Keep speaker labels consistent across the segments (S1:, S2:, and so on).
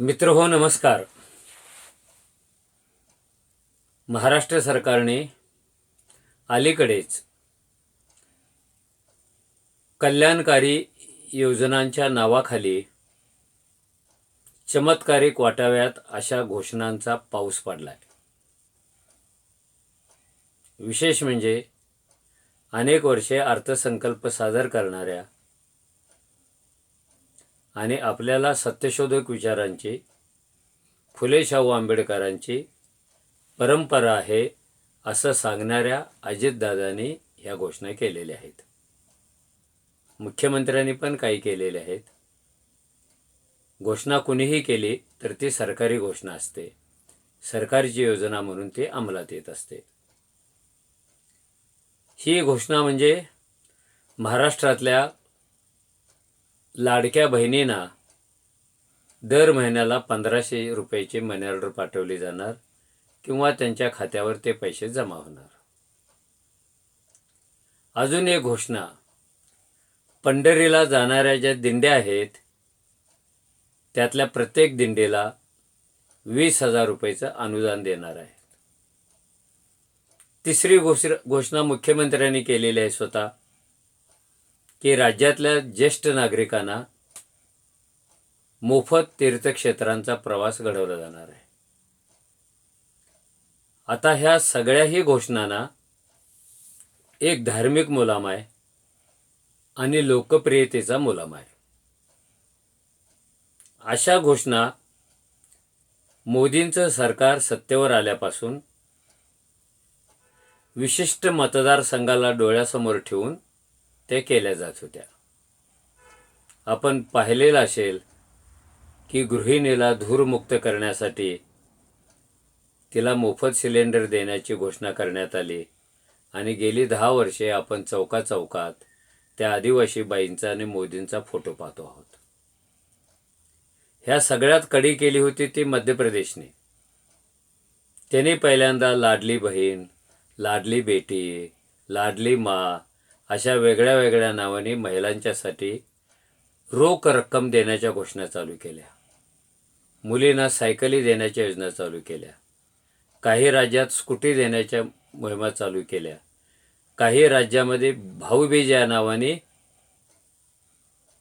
S1: मित्र हो नमस्कार. महाराष्ट्र सरकारने अलीकडेच कल्याणकारी योजनांच्या नावाखाली चमत्कारिक वाटाव्यात अशा घोषणांचा पाऊस पडलाय. विशेष म्हणजे अनेक वर्षे अर्थसंकल्प सादर करणाऱ्या आणि आपल्याला सत्यशोधक विचारांची फुले शाहू आंबेडकरांची परंपरा आहे असं सांगणाऱ्या अजितदादांनी ह्या घोषणा केलेल्या आहेत. मुख्यमंत्र्यांनी पण काही केलेले आहेत. घोषणा कुणीही केली तर ती सरकारी घोषणा असते. सरकारची योजना म्हणून ती अंमलात येत असते. ही घोषणा म्हणजे महाराष्ट्रातल्या लाडक्या बहिणींना दर महिन्याला पंधराशे रुपयाचे मनी ऑर्डर पाठवली जाणार किंवा त्यांच्या खात्यावर ते पैसे जमा होणार. अजून एक घोषणा. पंढरीला जाणाऱ्या ज्या दिंड्या आहेत त्यातल्या प्रत्येक दिंडीला वीस हजार रुपयाचं अनुदान देणार आहे तिसरी घोष घोषणा मुख्यमंत्र्यांनी केलेली आहे स्वतः. की राज्यातल्या ज्येष्ठ नागरिकांना मोफत तीर्थक्षेत्रांचा प्रवास घडवला जाणार आहे. आता ह्या सगळ्याही घोषणांना एक धार्मिक मुलाम आहे आणि लोकप्रियतेचा मुलाम आहे. अशा घोषणा मोदींचं सरकार सत्तेवर आल्यापासून विशिष्ट मतदारसंघाला डोळ्यासमोर ठेवून ते केल्या जात होत्या. आपण पाहिलेलं असेल की गृहिणीला धूरमुक्त करण्यासाठी तिला मोफत सिलेंडर देण्याची घोषणा करण्यात आली आणि गेली दहा वर्षे आपण चौका चौकात त्या आदिवासी बाईंचा आणि मोदींचा फोटो पाहतो आहोत. ह्या सगळ्यात कडी केली होती ती मध्य प्रदेशने. त्यांनी पहिल्यांदा लाडली बहीण लाडली बेटी लाडली मा अशा वेगळ्या वेगळ्या नावाने महिलांच्यासाठी रोख रक्कम देण्याच्या घोषणा चालू केल्या. मुलींना सायकली देण्याच्या योजना चालू केल्या. काही राज्यात स्कूटी देण्याच्या मोहिमा चालू केल्या. काही राज्यामध्ये भाऊबीज या नावाने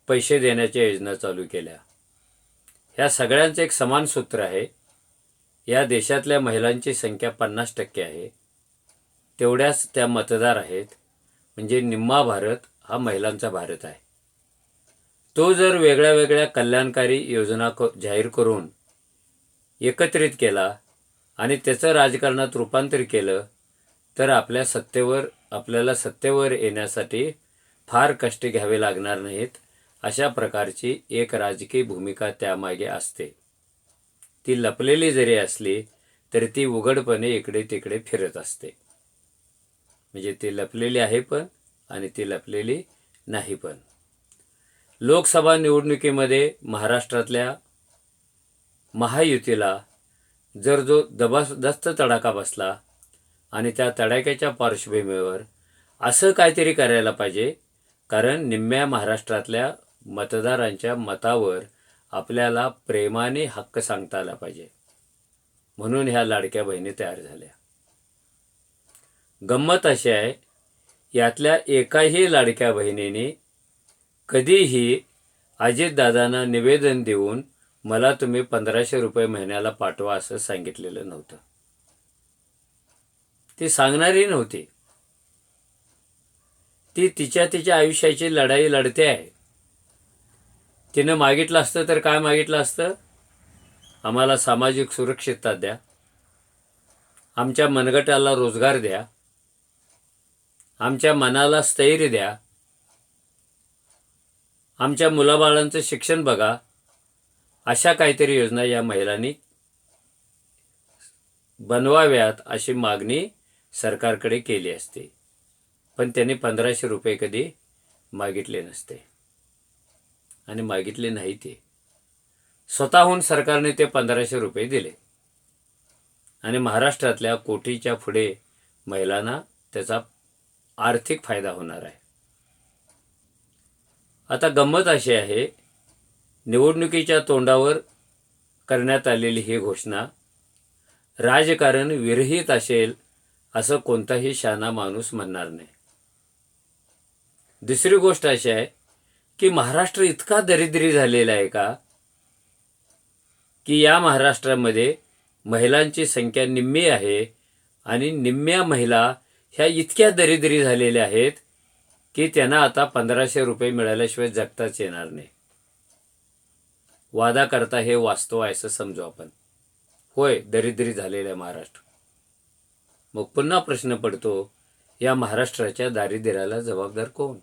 S1: पैसे देण्याच्या योजना चालू केल्या. ह्या सगळ्यांचं एक समान सूत्र आहे. या देशातल्या महिलांची संख्या पन्नास टक्के आहे. तेवढ्याच त्या मतदार आहेत. म्हणजे निम्मा भारत हा महिलांचा भारत आहे. तो जर वेगळ्या वेगळ्या कल्याणकारी योजना क जाहीर करून एकत्रित केला आणि त्याचं राजकारणात रूपांतर केलं तर आपल्या सत्तेवर आपल्याला सत्तेवर येण्यासाठी फार कष्ट घ्यावे लागणार नाहीत अशा प्रकारची एक राजकीय भूमिका त्यामागे असते. ती लपलेली जरी असली तरी ती उघडपणे इकडे तिकडे फिरत असते. म्हणजे ती लपलेली आहे पण आणि ती लपलेली नाही पण. लोकसभा निवडणुकीमध्ये महाराष्ट्रातल्या महायुतीला जर जो दबादस्त तडाखा बसला आणि त्या तडाख्याच्या पार्श्वभूमीवर असं काहीतरी करायला पाहिजे कारण निम्म्या महाराष्ट्रातल्या मतदारांच्या मतावर आपल्याला प्रेमाने हक्क सांगता आला पाहिजे. म्हणून ह्या लाडक्या बहिणी तयार झाल्या. गंमत अशी आहे यातल्या एकाही लाडक्या बहिणीने कधीही अजितदादांना निवेदन देऊन मला तुम्ही पंधराशे रुपये महिन्याला पाठवा असं सांगितलेलं नव्हतं. ती सांगणारी नव्हती. ती तिच्या तिच्या आयुष्याची लढाई लढते आहे. तिनं मागितलं असतं तर काय मागितलं असतं? आम्हाला सामाजिक सुरक्षितता द्या. आमच्या मनगटाला रोजगार द्या. आमच्या मनाला स्थैर्य द्या. आमच्या मुलाबाळांचं शिक्षण बघा. अशा काहीतरी योजना या महिलांनी बनवाव्यात अशी मागणी सरकारकडे केली असते. पण त्यांनी पंधराशे रुपये कधी मागितले नसते. आणि मागितले नाही ते. स्वतःहून सरकारने ते पंधराशे रुपये दिले. आणि महाराष्ट्रातल्या कोटीच्या पुढे महिलांना त्याचा आर्थिक फायदा होणार आहे. आता गंमत अशी आहे निवडणुकीच्या तोंडावर करण्यात आलेली ही घोषणा राजकारण विरहित असेल असं कोणताही शाना माणूस म्हणणार नाही. दुसरी गोष्ट अशी आहे की महाराष्ट्र इतका दरिद्री झालेला आहे का की या महाराष्ट्रामध्ये महिलांची संख्या निम्मी आहे आणि निम्म्या महिला ह्या इतक्या दरिद्री झालेल्या आहेत की त्यांना आता पंधराशे रुपये मिळाल्याशिवाय जगताच येणार नाही. वादा करता हे वास्तव आहे असं समजू आपण. होय दरिद्री झालेलं आहे महाराष्ट्र. मग पुन्हा प्रश्न पडतो या महाराष्ट्राच्या दारिद्र्याला जबाबदार कोण?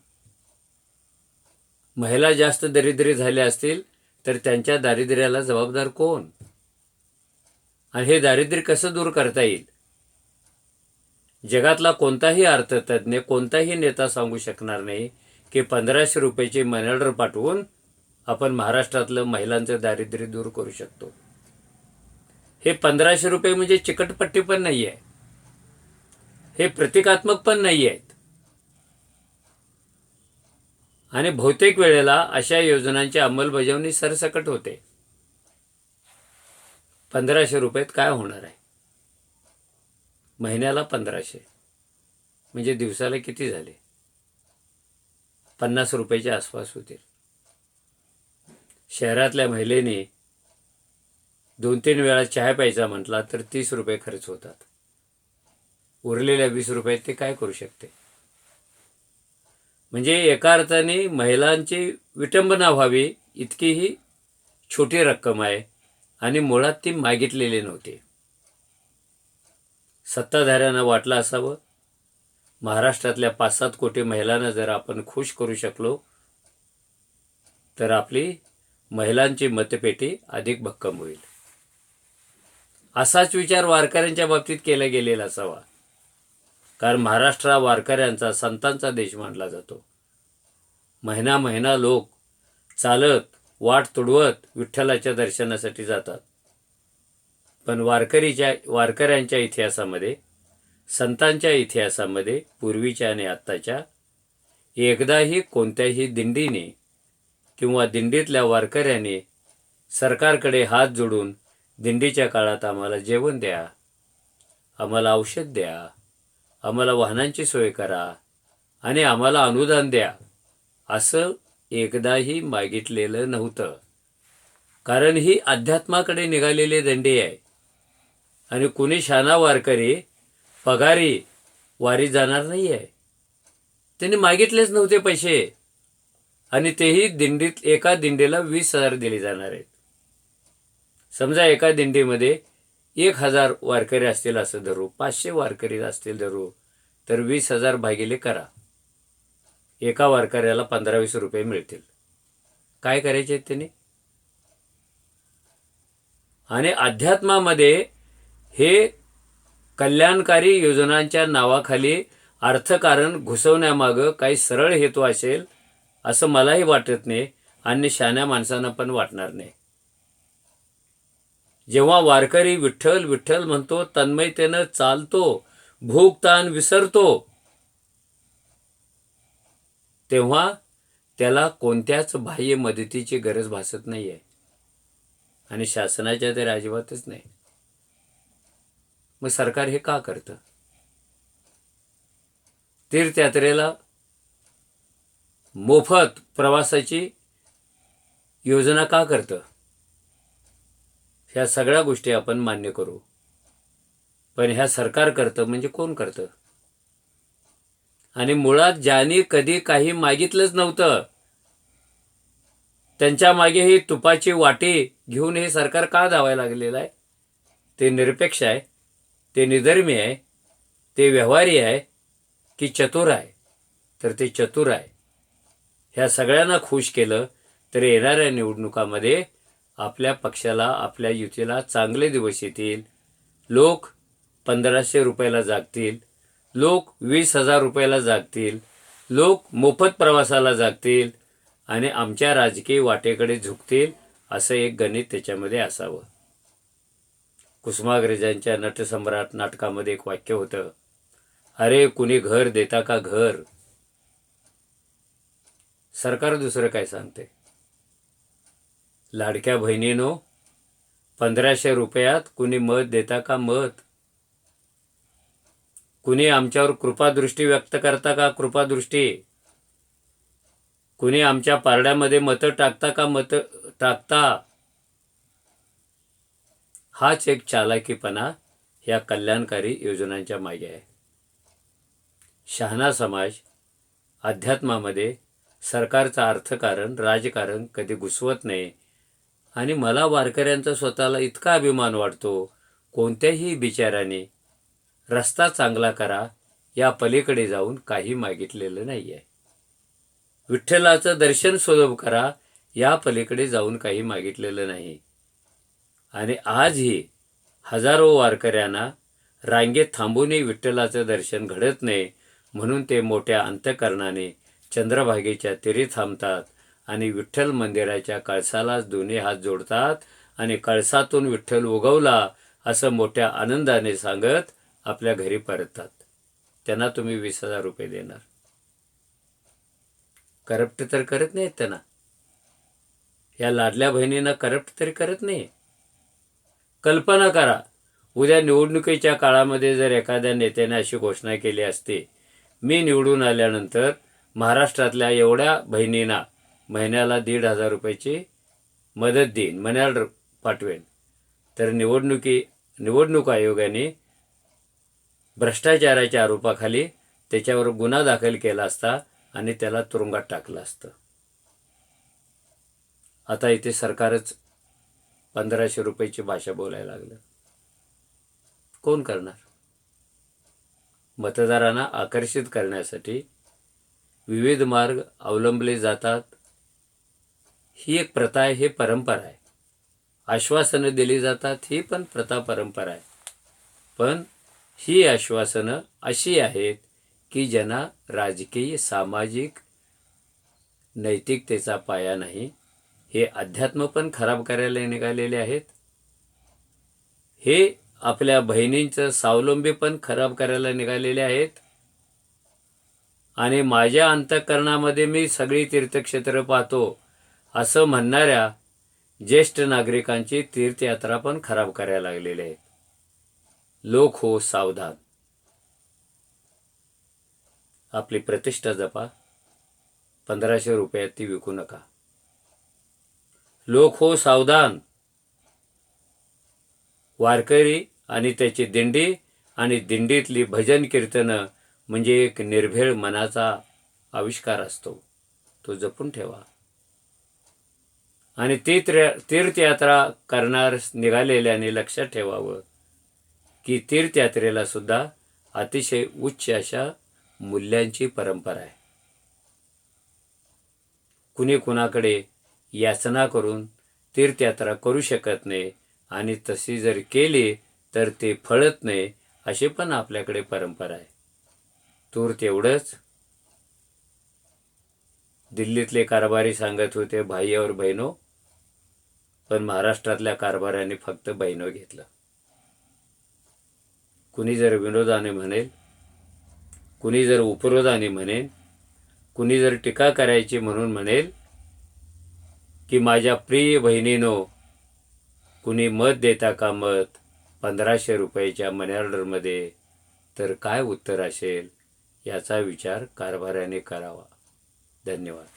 S1: महिला जास्त दरिद्री झाल्या असतील तर त्यांच्या दारिद्र्याला जबाबदार कोण? आणि हे दारिद्र्य कसं दूर करता येईल? जगातला कोणताही अर्थतज्ञ कोणताही नेता सांगू शकणार नाही की पंधराशे रुपयाची मनी ऑर्डर पाठवून आपण महाराष्ट्रातलं महिलांचं दारिद्र्य दूर करू शकतो. हे पंधराशे रुपये म्हणजे चिकटपट्टी पण नाही आहे हे प्रतिकात्मक पण नाही आहेत आणि बहुतेक वेळेला अशा योजनांची अंमलबजावणी सरसकट होते. पंधराशे रुपयात काय होणार आहे? महिन्याला पंधराशे. म्हणजे दिवसाला किती झाले? पन्नास रुपयाच्या आसपास होतील. शहरातल्या महिलेने दोन तीन वेळा चहा प्यायचा म्हटला तर तीस रुपये खर्च होतात. उरलेल्या वीस रुपयात ते काय करू शकते? म्हणजे एका अर्थाने महिलांची विटंबना व्हावी इतकी ही छोटी रक्कम आहे आणि मुळात ती मागितलेली नव्हती. सत्ताधाऱ्यांना वाटलं असावं. महाराष्ट्रातल्या पाच सात कोटी महिलांना जर आपण खुश करू शकलो तर आपली महिलांची मतपेटी अधिक भक्कम होईल. असाच विचार वारकऱ्यांच्या बाबतीत केला गेलेला असावा. कारण महाराष्ट्र हा वारकऱ्यांचा संतांचा देश मानला जातो. महिना महिना लोक चालत वाट तुडवत विठ्ठलाच्या दर्शनासाठी जातात. पण वारकरीच्या वारकऱ्यांच्या इतिहासामध्ये संतांच्या इतिहासामध्ये पूर्वीच्या आणि आत्ताच्या एकदाही कोणत्याही दिंडीने किंवा दिंडीतल्या वारकऱ्याने सरकारकडे हात जोडून दिंडीच्या काळात आम्हाला जेवण द्या आम्हाला औषध द्या आम्हाला वाहनांची सोय करा आणि आम्हाला अनुदान द्या असं एकदाही मागितलेलं नव्हतं. कारण ही अध्यात्माकडे निघालेले दंडे आहे. आणि कुणी शाना वारकरी पगारी वारी जाणार नाही आहे त्यांनी मागितलेच नव्हते पैसे. आणि तेही दिंडीत एका दिंडीला वीस हजार दिले जाणार आहेत. समजा एका दिंडीमध्ये एक हजार वारकरी असतील असं धरू पाचशे वारकरी असतील धरू तर वीस हजार भागिले करा. एका वारकऱ्याला पंधरा वीस रुपये मिळतील. काय करायचे आहेत त्यांनी? आणि अध्यात्मामध्ये हे कल्याणकारी योजनांच्या नावाखाली अर्थकारण घुसवण्यामागं काही सरळ हेतू असेल असं मलाही वाटत नाही आणि शाण्या माणसांना पण वाटणार नाही. जेव्हा वारकरी विठ्ठल विठ्ठल म्हणतो तन्मयतेनं चालतो भूक ताण विसरतो तेव्हा त्याला कोणत्याच बाह्य मदतीची गरज भासत नाही आहे आणि शासनाच्या तर अजिबातच नाही. मग सरकार हे का करतं? तीर्थयात्रेला मोफत प्रवासाची योजना का करतं? ह्या सगळ्या गोष्टी आपण मान्य करू. पण ह्या सरकार करतं म्हणजे कोण करतं? आणि मुळात ज्यांनी कधी काही मागितलंच नव्हतं त्यांच्या मागे ही तुपाची वाटी घेऊन हे सरकार का धावायला लागलेलं आहे? ते निरपेक्ष आहे. ते निधर्मी आहे ते व्यवहारी आहे की चतुर आहे? तर ते चतुर आहे. ह्या सगळ्यांना खुश केलं तर येणाऱ्या निवडणुकामध्ये आपल्या पक्षाला आपल्या युतीला चांगले दिवस येतील. लोक पंधराशे रुपयाला जागतील. लोक वीस हजार रुपयाला जागतील. लोक मोफत प्रवासाला जागतील आणि आमच्या राजकीय वाटेकडे झुकतील असं एक गणित त्याच्यामध्ये असावं. कुसुमाग्रजांच्या नटसम्राट नाटकामध्ये एक वाक्य होतं अरे कुणी घर देता का घर? सरकार दुसरं काय सांगते? लाडक्या बहिणीनो पंधराशे रुपयात कुणी मत देता का मत? कुणी आमच्यावर कृपादृष्टी व्यक्त करता का कृपादृष्टी? कुणी आमच्या पारड्यामध्ये मतं टाकता का मतं टाकता? हाच एक चालाकीपणा या कल्याणकारी योजनांच्या मागे आहे. शहाणा समाज अध्यात्मामध्ये सरकारचं अर्थकारण राजकारण कधी घुसवत नाही आणि मला वारकऱ्यांचा स्वतःला इतका अभिमान वाटतो कोणत्याही बिचाराने रस्ता चांगला करा या पलीकडे जाऊन काही मागितलेलं नाही आहे विठ्ठलाचं दर्शन सुलभ करा या पलीकडे जाऊन काही मागितलेलं नाही. आणि आजही हजारो वारकऱ्यांना रांगेत थांबूनही विठ्ठलाचं दर्शन घडत नाही म्हणून ते मोठ्या अंतकरणाने चंद्रभागेच्या तिरी थांबतात आणि विठ्ठल मंदिराच्या कळसालाच दोन्ही हात जोडतात आणि कळसातून विठ्ठल उगवला असं मोठ्या आनंदाने सांगत आपल्या घरी परततात. त्यांना तुम्ही वीस हजार रुपये देणार. करप्ट तर करत नाहीत त्यांना. या लाडल्या बहिणींना करप्ट तरी करत नाही. कल्पना करा. उद्या निवडणुकीच्या काळामध्ये जर एखाद्या नेत्याने अशी घोषणा केली असती मी निवडून आल्यानंतर महाराष्ट्रातल्या एवढ्या बहिणींना महिन्याला दीड हजार रुपयाची मदत देईन मन्याल पाठवेन. तर निवडणुकी निवडणूक आयोगाने भ्रष्टाचाराच्या आरोपाखाली त्याच्यावर गुन्हा दाखल केला असता आणि त्याला तुरुंगात टाकलं असतं. आता इथे सरकारच पंधराशे रुपयाची भाषा बोलायला लागलं. कोण करणार? मतदारांना आकर्षित करण्यासाठी विविध मार्ग अवलंबले जातात. ही एक प्रथा आहे हे परंपरा आहे. आश्वासनं दिली जातात ही पण प्रथा परंपरा आहे. पण ही आश्वासनं अशी आहेत की ज्यांना राजकीय सामाजिक नैतिकतेचा पाया नाही हे अध्यात्म पण खराब करायला निघालेले आहेत. हे आपल्या बहिणींचं स्वावलंबी पण खराब करायला निघालेले आहेत. आणि माझ्या अंतःकरणामध्ये मी सगळी तीर्थक्षेत्र पाहतो असं म्हणणाऱ्या ज्येष्ठ नागरिकांची तीर्थयात्रा पण खराब करायला लागलेले आहेत. लोक हो सावधान. आपली प्रतिष्ठा जपा. पंधराशे रुपयात ती विकू नका. लोक हो सावधान. वारकरी आणि त्याची दिंडी आणि दिंडीतली भजन कीर्तनं म्हणजे एक निर्भेळ मनाचा आविष्कार असतो. तो जपून ठेवा. आणि तीर्थ तीर्थयात्रा करणार निघालेल्याने लक्षात ठेवावं की तीर्थयात्रेला सुद्धा अतिशय उच्च अशा मूल्यांची परंपरा आहे. कुणी कुणाकडे याचना करून तीर्थयात्रा करू शकत नाही. आणि तशी जर केली तर ते फळत नाही अशी पण आपल्याकडे परंपरा आहे. तूर तेवढंच. दिल्लीतले कारभारी सांगत होते भाई और बहिनो. पण महाराष्ट्रातल्या कारभाऱ्यांनी फक्त बहिणो घेतलं. कुणी जर विनोदाने म्हणेल कुणी जर उपरोधाने म्हणेल कुणी जर टीका करायची म्हणून म्हणेल की माझ्या प्रिय बहिणीनो कुणी मत देता का मत? पंधराशे रुपयाच्या मनी ऑर्डरमध्ये तर काय उत्तर असेल याचा विचार कारभाऱ्याने करावा. धन्यवाद.